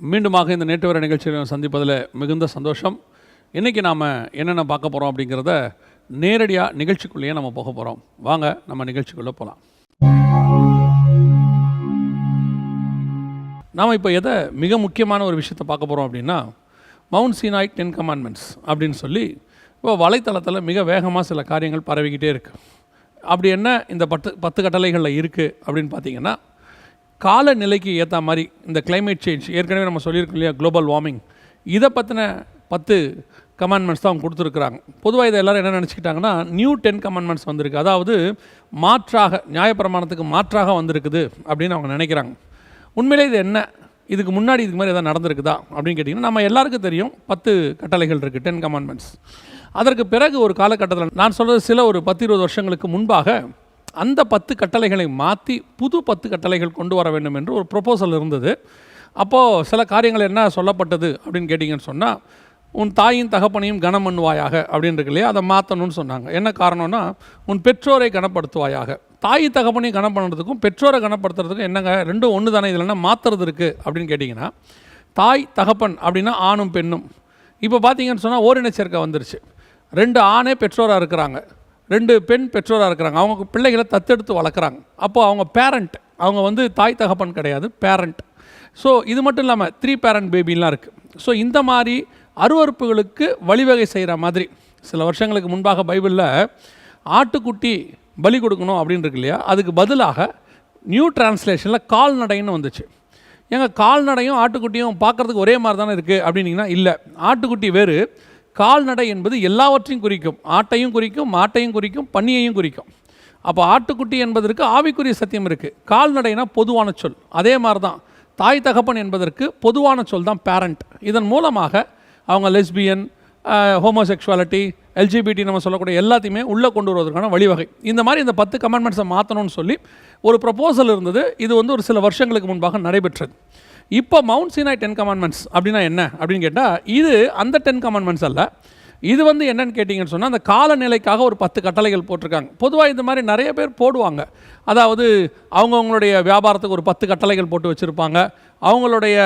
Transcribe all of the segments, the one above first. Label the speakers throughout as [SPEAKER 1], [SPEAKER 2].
[SPEAKER 1] மீண்டுமாக இந்த நேற்று வர நிகழ்ச்சியில் சந்திப்பதில் மிகுந்த சந்தோஷம். இன்றைக்கி நாம் என்னென்ன பார்க்க போகிறோம் அப்படிங்கிறத நேரடியாக நிகழ்ச்சிக்குள்ளேயே நம்ம போக போகிறோம் வாங்க நம்ம நிகழ்ச்சிக்குள்ளே போகலாம் நாம் இப்போ எதை மிக முக்கியமான ஒரு விஷயத்தை பார்க்க போகிறோம் அப்படின்னா மவுண்ட் சீனாய் டென் கமாண்ட்மெண்ட்ஸ் அப்படின்னு சொல்லி இப்போ வலைத்தளத்தில் மிக வேகமாக சில காரியங்கள் பரவிக்கிட்டே இருக்குது அப்படி என்ன இந்த பத்து பத்து கட்டளைகளில் இருக்குது அப்படின்னு பார்த்தீங்கன்னா காலநிலைக்கு ஏற்ற மாதிரி இந்த கிளைமேட் சேஞ்ச் ஏற்கனவே நம்ம சொல்லியிருக்கோம் இல்லையா குளோபல் வார்மிங் இதை பற்றின பத்து கமாண்ட்மெண்ட்ஸ் தான் அவங்க கொடுத்துருக்குறாங்க. பொதுவாக இதை எல்லோரும் என்ன நினச்சிக்கிட்டாங்கன்னா நியூ டென் கமாண்ட்மெண்ட்ஸ் வந்திருக்கு. அதாவது மாற்றாக நியாயப்பிரமாணத்துக்கு மாற்றாக வந்திருக்குது அப்படின்னு அவங்க நினைக்கிறாங்க. உண்மையிலே இது என்ன? இதுக்கு முன்னாடி இதுக்கு மாதிரி எதாவது நடந்திருக்குதா அப்படின்னு கேட்டிங்கன்னா நம்ம எல்லாருக்கும் தெரியும் பத்து கட்டளைகள் இருக்குது டென் கமாண்ட்மெண்ட்ஸ் அதற்கு பிறகு ஒரு காலகட்டத்தில் நான் சொல்கிறது சில ஒரு பத்து இருபது வருஷங்களுக்கு முன்பாக அந்த பத்து கட்டளைகளை மாற்றி புது பத்து கட்டளைகள் கொண்டு வர வேண்டும் என்று ஒரு ப்ரொபோசல் இருந்தது. அப்போது சில காரியங்கள் என்ன சொல்லப்பட்டது அப்படின்னு கேட்டிங்கன்னு சொன்னால் உன் தாயின் தகப்பனையும் கனம் பண்ணுவாயாக அப்படின்னு இருக்கு இல்லையா? அதை மாற்றணும்னு சொன்னாங்க. என்ன காரணம்னா உன் பெற்றோரை கனப்படுத்துவாயாக தாய் தகப்பனையும் கனம் பண்ணுறதுக்கும் பெற்றோரை கனப்படுத்துறதுக்கும் என்னங்க ரெண்டும் ஒன்று தானே? இதில் என்ன மாற்றுறது இருக்குது அப்படின்னு கேட்டிங்கன்னா தாய் தகப்பன் அப்படின்னா ஆணும் பெண்ணும். இப்போ பார்த்தீங்கன்னு சொன்னால் ஓரின சேர்க்கை வந்துருச்சு. ரெண்டு ஆணே பெற்றோராக இருக்கிறாங்க. ரெண்டு பெண் பெற்றோராக இருக்கிறாங்க. அவங்க பிள்ளைகளை தத்தெடுத்து வளர்க்குறாங்க. அப்போது அவங்க பேரண்ட் அவங்க வந்து தாய் தகப்பன் கிடையாது பேரண்ட் ஸோ இது மட்டும் இல்லாமல் த்ரீ பேரண்ட் பேபிலாம் இருக்குது ஸோ இந்த மாதிரி அருவறுப்புகளுக்கு வழிவகை செய்கிற மாதிரி சில வருஷங்களுக்கு முன்பாக பைபிளில் ஆட்டுக்குட்டி பலி கொடுக்கணும் அப்படின்னு இருக்கு இல்லையா? அதுக்கு பதிலாக நியூ டிரான்ஸ்லேஷனில் கால்நடைன்னு வந்துச்சு. ஏங்க கால்நடையும் ஆட்டுக்குட்டியும் பார்க்குறதுக்கு ஒரே மாதிரி தானே இருக்குது அப்படின்னீங்கன்னா இல்லை. ஆட்டுக்குட்டி வேறு கால்நடை என்பது எல்லாவற்றையும் குறிக்கும். ஆட்டையும் குறிக்கும் மாட்டையும் குறிக்கும் பன்னியையும் குறிக்கும். அப்போ ஆட்டுக்குட்டி என்பதற்கு ஆவிக்குரிய சத்தியம் இருக்குது கால்நடைனா பொதுவான சொல். அதே மாதிரி தான் தாய் தகப்பன் என்பதற்கு பொதுவான சொல் தான் பேரண்ட் இதன் மூலமாக அவங்க லெஸ்பியன் ஹோமோசெக்ஷுவாலிட்டி எல்ஜிபிடி நம்ம சொல்லக்கூடிய எல்லாத்தையுமே உள்ளே கொண்டு வருவதற்கான வழிவகை. இந்த மாதிரி இந்த பத்து கமெண்ட்மெண்ட்ஸை மாற்றணும்னு சொல்லி ஒரு ப்ரப்போசல் இருந்தது. இது வந்து ஒரு சில வருஷங்களுக்கு முன்பாக நடைபெற்றது. இப்போ மவுண்ட் சீனாய் டென் கமாண்ட்மெண்ட்ஸ் அப்படின்னா என்ன? அப்படின்னு கேட்டால் இது அந்த டென் கமாண்ட்மெண்ட்ஸ் அல்ல. இது வந்து என்னன்னு கேட்டிங்கன்னு சொன்னால் அந்த காலநிலைக்காக ஒரு பத்து கட்டளைகள் போட்டிருக்காங்க. பொதுவாக இந்த மாதிரி நிறைய பேர் போடுவாங்க. அதாவது அவங்கவுங்களுடைய வியாபாரத்துக்கு ஒரு பத்து கட்டளைகள் போட்டு வச்சுருப்பாங்க. அவங்களுடைய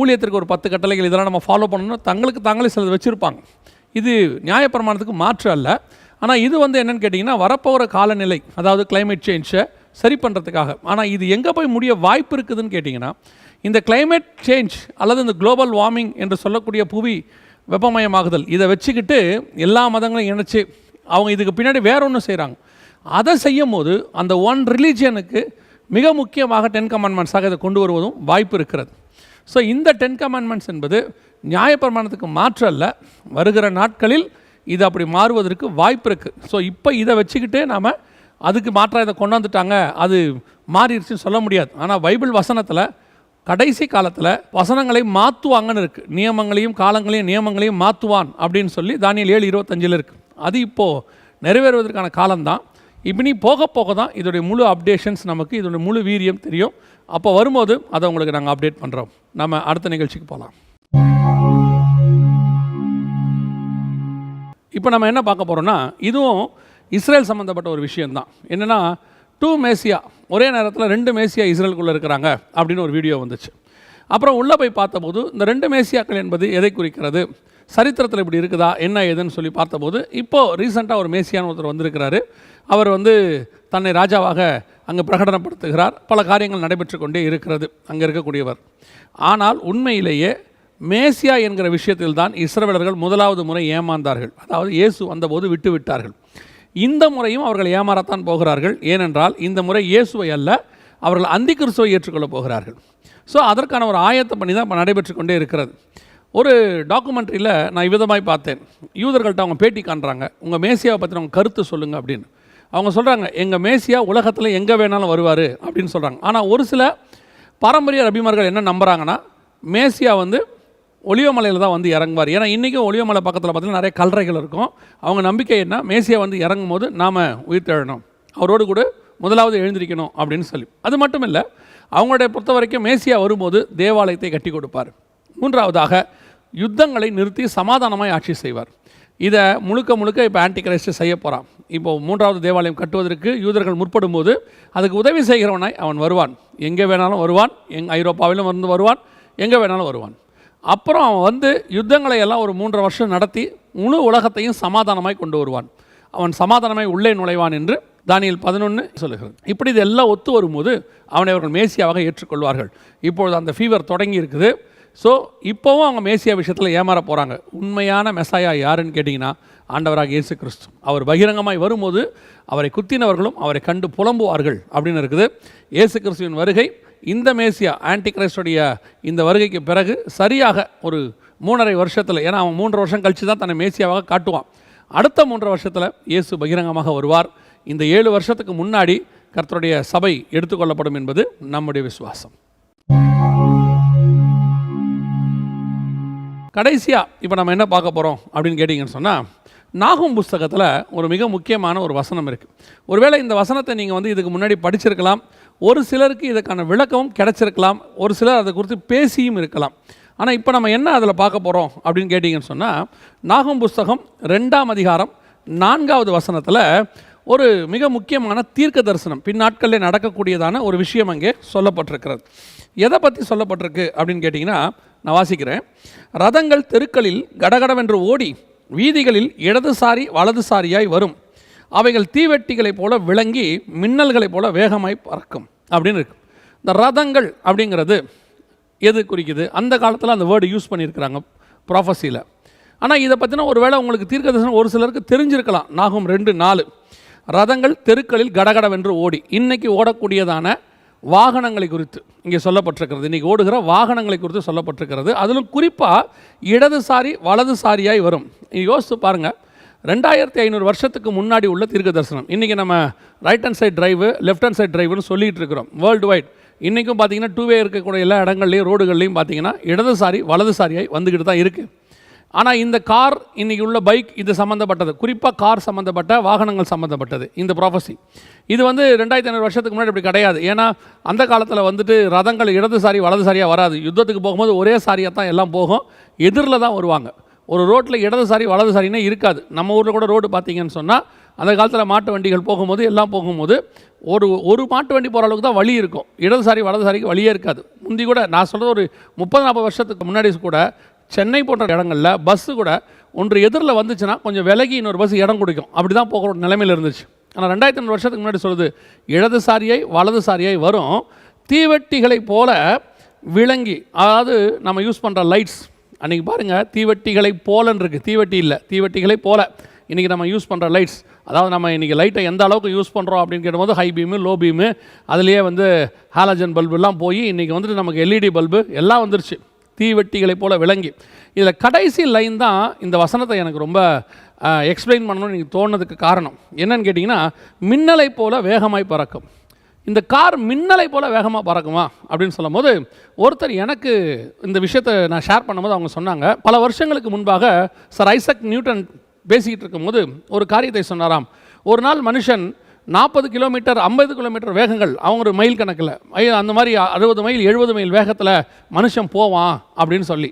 [SPEAKER 1] ஊழியத்திற்கு ஒரு பத்து கட்டளைகள் இதெல்லாம் நம்ம ஃபாலோ பண்ணணும் தங்களுக்கு தாங்களே சிலது வச்சுருப்பாங்க. இது நியாயப்பிரமாணத்துக்கு மாற்று அல்ல. ஆனால் இது வந்து என்னென்னு கேட்டிங்கன்னா வரப்போகிற காலநிலை அதாவது கிளைமேட் சேஞ்சை சரி பண்ணுறதுக்காக ஆனால் இது எங்கே போய் முடிய வாய்ப்பு இருக்குதுன்னு கேட்டிங்கன்னா இந்த கிளைமேட் சேஞ்ச் அல்லது இந்த குளோபல் வார்மிங் என்று சொல்லக்கூடிய புவி வெப்பமயமாகுதல் இதை வச்சுக்கிட்டு எல்லா மதங்களையும் இணைச்சி அவங்க இதுக்கு பின்னாடி வேற ஒன்று செய்கிறாங்க அதை செய்யும் போது அந்த ஒன் ரிலீஜியனுக்கு மிக முக்கியமாக டென் கமாண்ட்மெண்ட்ஸாக இதை கொண்டு வருவதும் வாய்ப்பு இருக்கிறது. ஸோ இந்த டென் கமாண்ட்மெண்ட்ஸ் என்பது நியாயப்பிரமாணத்துக்கு மாற்றம் அல்ல வருகிற நாட்களில் இது அப்படி மாறுவதற்கு வாய்ப்பு இருக்குது ஸோ இப்போ இதை வச்சுக்கிட்டே நாம் அதுக்கு மாற்றாக இதை கொண்டாந்துட்டாங்க அது மாறிடுச்சுன்னு சொல்ல முடியாது. ஆனால் பைபிள் வசனத்தில் கடைசி காலத்தில் வசனங்களை மாற்றுவாங்கன்னு இருக்குது நியமங்களையும் காலங்களையும் நியமங்களையும் மாற்றுவான் அப்படின்னு சொல்லி தானியல் ஏழு இருபத்தஞ்சில் இருக்குது அது இப்போது நிறைவேறுவதற்கான காலம்தான். இப்படி போக போக தான் இதோடைய முழு அப்டேஷன்ஸ் நமக்கு இதோடைய முழு வீரியம் தெரியும். அப்போ வரும்போது அதை உங்களுக்கு நாங்கள் அப்டேட் பண்ணுறோம் நம்ம அடுத்த நிகழ்ச்சிக்கு போகலாம் இப்போ நம்ம என்ன பார்க்க போகிறோம்னா இதுவும் இஸ்ரேல் சம்மந்தப்பட்ட ஒரு விஷயம்தான். என்னென்னா டூ மேசியா ஒரே நேரத்தில் ரெண்டு மேசியா இஸ்ரேலுக்குள்ளே இருக்கிறாங்க அப்படின்னு ஒரு வீடியோ வந்துச்சு. அப்புறம் உள்ளே போய் பார்த்தபோது இந்த ரெண்டு மேசியாக்கள் என்பது எதை குறிக்கிறது? சரித்திரத்தில் இப்படி இருக்குதா? என்ன ஏதுன்னு சொல்லி பார்த்தபோது இப்போது ரீசெண்டாக ஒரு மேசியான்னு ஒருத்தர் வந்திருக்கிறாரு. அவர் வந்து தன்னை ராஜாவாக அங்கே பிரகடனப்படுத்துகிறார். பல காரியங்கள் நடைபெற்று கொண்டே இருக்கிறது அங்கே இருக்கக்கூடியவர். ஆனால் உண்மையிலேயே மேசியா என்கிற விஷயத்தில்தான் இஸ்ரவேலர்கள் முதலாவது முறை ஏமாந்தார்கள். அதாவது இயேசு வந்தபோது விட்டு விட்டார்கள் இந்த முறையும் அவர்கள் ஏமாறத்தான் போகிறார்கள். ஏனென்றால் இந்த முறை இயேசுவை அல்ல அவர்கள் அந்தி கிறிஸ்துவை ஏற்றுக்கொள்ளப் போகிறார்கள். ஸோ அதற்கான ஒரு ஆயத்த பண்ணி தான் இப்போ நடைபெற்று கொண்டே இருக்கிறது. ஒரு டாக்குமெண்ட்ரியில் நான் விதமாய் பார்த்தேன். யூதர்கள்ட்ட அவங்க பேட்டி காண்றாங்க. உங்கள் மேசியாவை பற்றின உங்கள் கருத்து சொல்லுங்கள் அப்படின்னு. அவங்க சொல்கிறாங்க எங்கள் மேசியா உலகத்தில் எங்கே வேணாலும் வருவார் அப்படின்னு சொல்கிறாங்க ஆனால் ஒரு சில பாரம்பரிய ரபிமார்கள் என்ன நம்புகிறாங்கன்னா மேசியா வந்து ஒளிவமலையில் தான் வந்து இறங்குவார். ஏன்னா இன்றைக்கும் ஒளிவமலை பக்கத்தில் பார்த்தீங்கன்னா நிறைய கல்லறைகள் இருக்கும். அவங்க நம்பிக்கை என்ன? மேசியை வந்து இறங்கும் போது நாம் உயிர் தெழணும் அவரோடு கூட முதலாவது எழுந்திருக்கணும் அப்படின்னு சொல்லி. அது மட்டும் இல்லை அவங்களுடைய பொறுத்த வரைக்கும் மேசியா வரும்போது தேவாலயத்தை கட்டி கொடுப்பார். மூன்றாவதாக யுத்தங்களை நிறுத்தி சமாதானமாய் ஆட்சி செய்வார். இதை முழுக்க முழுக்க இப்போ ஆன்டி கிரைஸ்ட் செய்ய போகிறான் இப்போ மூன்றாவது தேவாலயம் கட்டுவதற்கு யூதர்கள் முற்படும் போது அதுக்கு உதவி செய்கிறவனாய் அவன் வருவான். எங்கே வேணாலும் வருவான். எங் ஐரோப்பாவிலும் வந்து வருவான். எங்கே வேணாலும் வருவான். அப்புறம் அவன் வந்து யுத்தங்களை எல்லாம் ஒரு மூன்று வருஷம் நடத்தி முழு உலகத்தையும் சமாதானமாய் கொண்டு வருவான். அவன் சமாதானமாய் உள்ளே நுழைவான் என்று தானியல் பதினொன்று சொல்லுகிறது. இப்படி இது எல்லாம் ஒத்து வரும்போது அவனை அவர்கள் மேசியாவாக ஏற்றுக்கொள்வார்கள். இப்பொழுது அந்த ஃபீவர் தொடங்கி இருக்குது. ஸோ இப்போவும் அவங்க மேசியா விஷயத்தில் ஏமாற போகிறாங்க உண்மையான மெசாயா யாருன்னு கேட்டிங்கன்னா ஆண்டவராக இயேசு கிறிஸ்து. அவர் பகிரங்கமாய் வரும்போது அவரை குத்தினவர்களும் அவரை கண்டு புலம்புவார்கள் அப்படின்னு இருக்குது. இயேசு கிறிஸ்துவின் வருகை இந்த மேசியா ஆன்டி கிரைஸ்டுடைய இந்த வருகைக்கு பிறகு சரியாக ஒரு மூணரை வருஷத்தில் ஏன்னா அவன் மூன்று வருஷம் கழித்து தான் தன்னை மேசியாவாக காட்டுவான். அடுத்த மூன்று வருஷத்தில் இயேசு பகிரங்கமாக வருவார். இந்த ஏழு வருஷத்துக்கு முன்னாடி கர்த்தருடைய சபை எடுத்துக்கொள்ளப்படும் என்பது நம்முடைய விசுவாசம். கடைசியாக இப்போ நம்ம என்ன பார்க்க போகிறோம் அப்படின்னு கேட்டிங்கன்னு சொன்னால் நாகும் புஸ்தகத்தில் ஒரு மிக முக்கியமான ஒரு வசனம் இருக்குது ஒருவேளை இந்த வசனத்தை நீங்கள் வந்து இதுக்கு முன்னாடி படிச்சிருக்கலாம் ஒரு சிலருக்கு இதற்கான விளக்கமும் கிடைச்சிருக்கலாம். ஒரு சிலர் அதை குறித்து பேசியும் இருக்கலாம். ஆனால் இப்போ நம்ம என்ன அதில் பார்க்க போகிறோம் அப்படின்னு கேட்டிங்கன்னு சொன்னால் நாகம் புஸ்தகம் ரெண்டாம் அதிகாரம் நான்காவது வசனத்தில் ஒரு மிக முக்கியமான தீர்க்க தரிசனம் பின்னாட்களில் நடக்கக்கூடியதான ஒரு விஷயம் அங்கே சொல்லப்பட்டிருக்கிறது. எதை பற்றி சொல்லப்பட்டிருக்கு அப்படின்னு கேட்டிங்கன்னா நான் வாசிக்கிறேன். ரதங்கள் தெருக்களில் கடகடவென்று ஓடி வீதிகளில் இடதுசாரி வலதுசாரியாய் வரும். அவைகள் தீவெட்டிகளைப் போல விளங்கி மின்னல்களைப் போல வேகமாய் பறக்கும் அப்படின்னு இருக்கு. இந்த ரதங்கள் அப்படிங்கிறது எது குறிக்குது? அந்த காலத்தில் அந்த வேர்டு யூஸ் பண்ணியிருக்கிறாங்க ப்ராஃபஸியில் ஆனால் இதை பற்றின ஒருவேளை உங்களுக்கு தீர்க்க தரிசனம் ஒரு சிலருக்கு தெரிஞ்சிருக்கலாம். நாகும் ரெண்டு நாலு. ரதங்கள் தெருக்களில் கடகடவென்று ஓடி. இன்றைக்கி ஓடக்கூடியதான வாகனங்களை குறித்து இங்கே சொல்லப்பட்டிருக்கிறது. இன்றைக்கி ஓடுகிற வாகனங்களை குறித்து சொல்லப்பட்டிருக்கிறது. அதிலும் குறிப்பாக இடதுசாரி வலதுசாரியாய் வரும். யோசித்து பாருங்கள் ரெண்டாயிரத்தி ஐநூறு வருஷத்துக்கு முன்னாடி உள்ள தீர்க்க தரிசனம் இன்றைக்கி நம்ம right hand side drive left hand side டிரைவுன்னு சொல்லிகிட்டு இருக்கிறோம். வேர்ல்டு வைட் இன்றைக்கும் பார்த்தீங்கன்னா டூ வே இருக்கக்கூடிய எல்லா இடங்கள்லையும் ரோடுகள்லையும் பார்த்தீங்கன்னா இடதுசாரி வலதுசாரியாய் வந்துக்கிட்டு தான் இருக்குது ஆனால் இந்த கார் இன்றைக்கி உள்ள பைக் இது சம்மந்தப்பட்டது குறிப்பாக கார் சம்மந்தப்பட்ட வாகனங்கள் சம்மந்தப்பட்டது இந்த ப்ராஃபஸி இது வந்து ரெண்டாயிரத்தி ஐநூறு வருஷத்துக்கு முன்னாடி இப்படி கிடையாது. ஏன்னா அந்த காலத்தில் வந்துட்டு ரதங்கள் இடதுசாரி வலதுசாரியாக வராது. யுத்தத்துக்கு போகும்போது ஒரே சாரியாக தான் எல்லாம் போகும். எதிரில் தான் வருவாங்க. ஒரு ரோட்டில் இடதுசாரி வலதுசாரினே இருக்காது. நம்ம ஊரில் கூட ரோடு பார்த்தீங்கன்னு சொன்னால் அந்த காலத்தில் மாட்டு வண்டிகள் போகும்போது எல்லாம் போகும்போது ஒரு ஒரு மாட்டு வண்டி போகிற அளவுக்கு தான் வழி இருக்கும். இடதுசாரி வலதுசாரிக்கு வழியே இருக்காது. முந்தி கூட நான் சொல்கிறது ஒரு முப்பது நாற்பது வருஷத்துக்கு முன்னாடி கூட சென்னை போன்ற இடங்களில் பஸ்ஸு கூட ஒன்று எதிரில் வந்துச்சுன்னா கொஞ்சம் விலகி இன்னொரு பஸ் இடம் கொடுக்கும். அப்படி தான் போகிற நிலைமையில் இருந்துச்சு. ஆனால் ரெண்டாயிரத்தி ரெண்டு வருஷத்துக்கு முன்னாடி சொல்லுது இடதுசாரியை வலதுசாரியை வரும். தீவெட்டிகளைப் போல விளங்கி அதாவது நம்ம யூஸ் பண்ணுற லைட்ஸ் அன்றைக்கி பாருங்கள் தீவெட்டிகளை போலன்னு இருக்குது தீவெட்டி இல்லை தீவெட்டிகளை போல. இன்றைக்கி நம்ம யூஸ் பண்ணுற லைட்ஸ் அதாவது நம்ம இன்றைக்கி லைட்டை எந்த அளவுக்கு யூஸ் பண்ணுறோம் அப்படின்னு கேட்டும்போது ஹை பீமு லோ பீமு அதுலேயே வந்து ஹாலஜன் பல்புலாம் போய் இன்றைக்கி வந்துட்டு நமக்கு எல்இடி பல்பு எல்லாம் வந்துருச்சு. தீவெட்டிகளை போல விளங்கி. இதில் கடைசி லைன் தான் இந்த வசனத்தை எனக்கு ரொம்ப எக்ஸ்பிளைன் பண்ணணும்னு எனக்கு தோணுனதுக்கு காரணம். என்னன்னு கேட்டிங்கன்னா மின்னலை போல வேகமாய் பறக்கும். இந்த கார் மின்னலை போல் வேகமாக பறக்குமா அப்படின்னு சொல்லும்போது ஒருத்தர் எனக்கு இந்த விஷயத்தை நான் ஷேர் பண்ணும்போது அவங்க சொன்னாங்க. பல வருஷங்களுக்கு முன்பாக சார் ஐசக் நியூட்டன் பேசிக்கிட்டு இருக்கும்போது ஒரு காரியத்தை சொன்னாராம். ஒரு நாள் மனுஷன் நாற்பது கிலோமீட்டர் ஐம்பது கிலோமீட்டர் வேகங்கள் அவங்க ஒரு மைல் கணக்கில் அந்த மாதிரி அறுபது மைல் எழுபது மைல் வேகத்தில் மனுஷன் போவான் அப்படின்னு சொல்லி.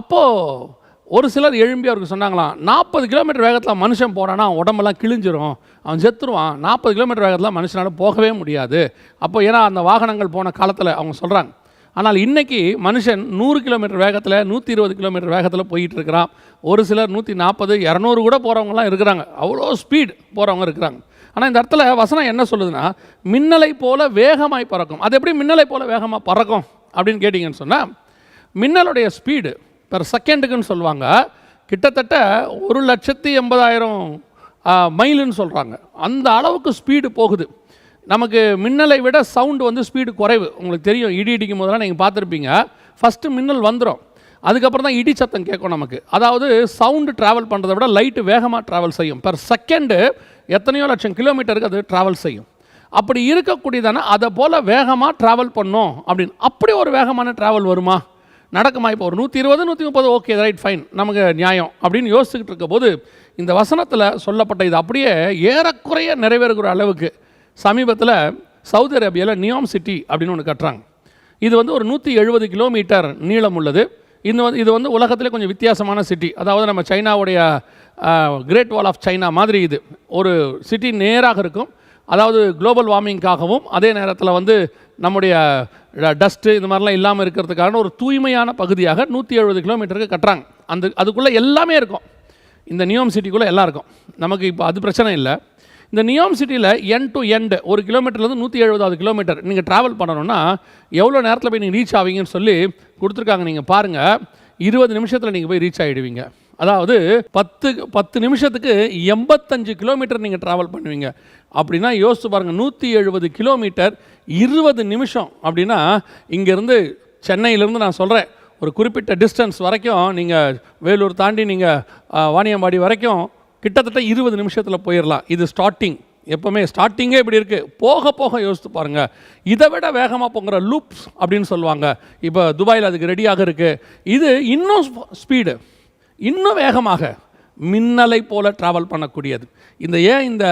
[SPEAKER 1] அப்போது ஒரு சிலர் எழும்பி அவருக்கு சொன்னாங்களாம் நாற்பது கிலோமீட்டர் வேகத்தில் மனுஷன் போகிறான்னா உடம்பெல்லாம் கிழிஞ்சிரும். அவன் செத்துருவான். நாற்பது கிலோமீட்டர் வேகத்தில் மனுஷனால் போகவே முடியாது. அப்போ ஏன்னா அந்த வாகனங்கள் போன காலத்தில் அவங்க சொல்கிறாங்க ஆனால் இன்றைக்கி மனுஷன் நூறு கிலோமீட்டர் வேகத்தில் நூற்றி இருபது கிலோமீட்டர் வேகத்தில் போயிட்டு இருக்கிறான். ஒரு சிலர் நூற்றி நாற்பது இரநூறு கூட போகிறவங்களாம் இருக்கிறாங்க. அவ்வளோ ஸ்பீட் போகிறவங்க இருக்கிறாங்க. ஆனால் இந்த இடத்துல வசனம் என்ன சொல்லுதுன்னா மின்னலை போல வேகமாய் பறக்கும். அது எப்படி மின்னலை போல வேகமாக பறக்கும் அப்படின்னு கேட்டிங்கன்னு சொன்னால் மின்னலுடைய ஸ்பீடு பெர் செகண்டுக்குன்னு சொல்லுவாங்க. கிட்டத்தட்ட ஒரு லட்சத்தி எண்பதாயிரம் மைலுன்னு சொல்கிறாங்க அந்த அளவுக்கு ஸ்பீடு போகுது. நமக்கு மின்னலை விட சவுண்டு வந்து ஸ்பீடு குறைவு. உங்களுக்கு தெரியும் இடி இடிக்கும் போதெல்லாம் நீங்கள் பார்த்துருப்பீங்க. ஃபஸ்ட்டு மின்னல் வந்துடும் அதுக்கப்புறம் தான் இடி சத்தம் கேட்கும் நமக்கு. அதாவது சவுண்டு ட்ராவல் பண்ணுறதை விட லைட்டு வேகமாக ட்ராவல் செய்யும். பெர் செகண்டு எத்தனையோ லட்சம் கிலோமீட்டருக்கு அது ட்ராவல் செய்யும். அப்படி இருக்கக்கூடியதானே அதை போல் வேகமாக ட்ராவல் பண்ணோம் அப்படின்னு. அப்படி ஒரு வேகமான ட்ராவல் வருமா? நடக்குமா? இப்போ ஒரு நூற்றி இருபது நூற்றி முப்பது ஓகே ரைட் ஃபைன் நமக்கு நியாயம் அப்படின்னு யோசிச்சுக்கிட்டு இருக்கும்போது இந்த வசனத்தில் சொல்லப்பட்ட இது அப்படியே ஏறக்குறைய நிறைவேறுகிற அளவுக்கு சமீபத்தில் சவுதி அரேபியாவில் நியாம் சிட்டி அப்படின்னு ஒன்று கட்டுறாங்க. இது வந்து ஒரு நூற்றி எழுபது கிலோமீட்டர் நீளம் உள்ளது. இந்த வந்து இது வந்து உலகத்திலே கொஞ்சம் வித்தியாசமான சிட்டி அதாவது நம்ம சைனாவுடைய கிரேட் வால் ஆஃப் சைனா மாதிரி இது. ஒரு சிட்டி நேராக இருக்கும். அதாவது குளோபல் வார்மிங்காகவும் அதே நேரத்தில் வந்து நம்முடைய டஸ்ட்டு இந்த மாதிரிலாம் இல்லாமல் இருக்கிறதுக்கான ஒரு தூய்மையான பகுதியாக நூற்றி எழுபது கிலோமீட்டருக்கு கட்டுறாங்க. அந்த அதுக்குள்ளே எல்லாமே இருக்கும். இந்த நியோம் சிட்டிக்குள்ளே எல்லாம் இருக்கும். நமக்கு இப்போ அது பிரச்சனை இல்லை. இந்த நியோம் சிட்டியில் என் டு எண்டு ஒரு கிலோமீட்டர்லேருந்து நூற்றி எழுபதாவது கிலோமீட்டர் நீங்கள் ட்ராவல் பண்ணணும்னா எவ்வளோ நேரத்தில் போய் நீங்கள் ரீச் ஆவீங்கன்னு சொல்லி கொடுத்துருக்காங்க. நீங்கள் பாருங்கள் இருபது நிமிஷத்தில் நீங்கள் போய் ரீச் ஆகிடுவீங்க அதாவது பத்து பத்து நிமிஷத்துக்கு எண்பத்தஞ்சு கிலோமீட்டர் நீங்கள் ட்ராவல் பண்ணுவீங்க. அப்படின்னா யோசிச்சு பாருங்கள் நூற்றி எழுபது கிலோமீட்டர் இருபது நிமிஷம். அப்படின்னா இங்கேருந்து சென்னையிலேருந்து நான் சொல்கிறேன் ஒரு குறிப்பிட்ட டிஸ்டன்ஸ் வரைக்கும் நீங்கள் வேலூர் தாண்டி நீங்கள் வாணியம்பாடி வரைக்கும் கிட்டத்தட்ட இருபது நிமிஷத்தில் போயிடலாம் இது ஸ்டார்டிங் எப்போவுமே ஸ்டார்டிங்கே இப்படி இருக்குது போக போக யோசித்து பாருங்கள் இதை விட வேகமாக போங்கிற லூப்ஸ் அப்படின்னு சொல்லுவாங்க. இப்போ துபாயில் அதுக்கு ரெடியாக இருக்குது இது இன்னும் ஸ்பீடு இன்னும் வேகமாக மின்னலை போல ட்ராவல் பண்ணக்கூடியது. இந்த ஏன் இந்த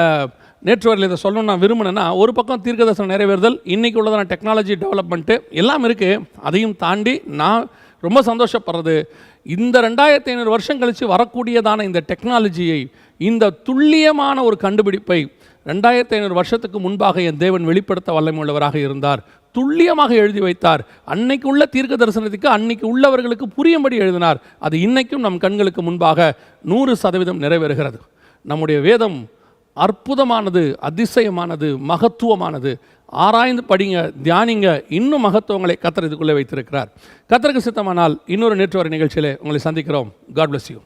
[SPEAKER 1] நேற்று இதை சொல்லணும்னு நான் விரும்பினேன்னா ஒரு பக்கம் தீர்க்கதர்சனம் நிறைவேறுதல் இன்றைக்கி உள்ளதான டெக்னாலஜி டெவலப்மெண்ட்டு எல்லாம் இருக்குது அதையும் தாண்டி நான் ரொம்ப சந்தோஷப்படுறது இந்த ரெண்டாயிரத்தி ஐநூறு வருஷம் கழித்து வரக்கூடியதான இந்த டெக்னாலஜியை இந்த துல்லியமான ஒரு கண்டுபிடிப்பை ரெண்டாயிரத்தி ஐநூறு வருஷத்துக்கு முன்பாக என் தேவன் வெளிப்படுத்த வல்லமையுள்ளவராக இருந்தார். துல்லியமாக எழுதி வைத்தார். அன்னைக்கு உள்ள தீர்க்க தரிசனத்துக்கு அன்னைக்கு உள்ளவர்களுக்கு புரியும்படி எழுதினார். அது இன்னைக்கும் நம் கண்களுக்கு முன்பாக நூறு சதவீதம் நிறைவேறுகிறது. நம்முடைய வேதம் அற்புதமானது அதிசயமானது மகத்துவமானது. ஆராய்ந்து படிங்க தியானிங்க. இன்னும் மகத்துவங்களை கத்தர் இதுக்குள்ளே வைத்திருக்கிறார். கத்தருக்கு சித்தமானால் இன்னொரு நேற்று வரை நிகழ்ச்சியிலே உங்களை சந்திக்கிறோம். God bless you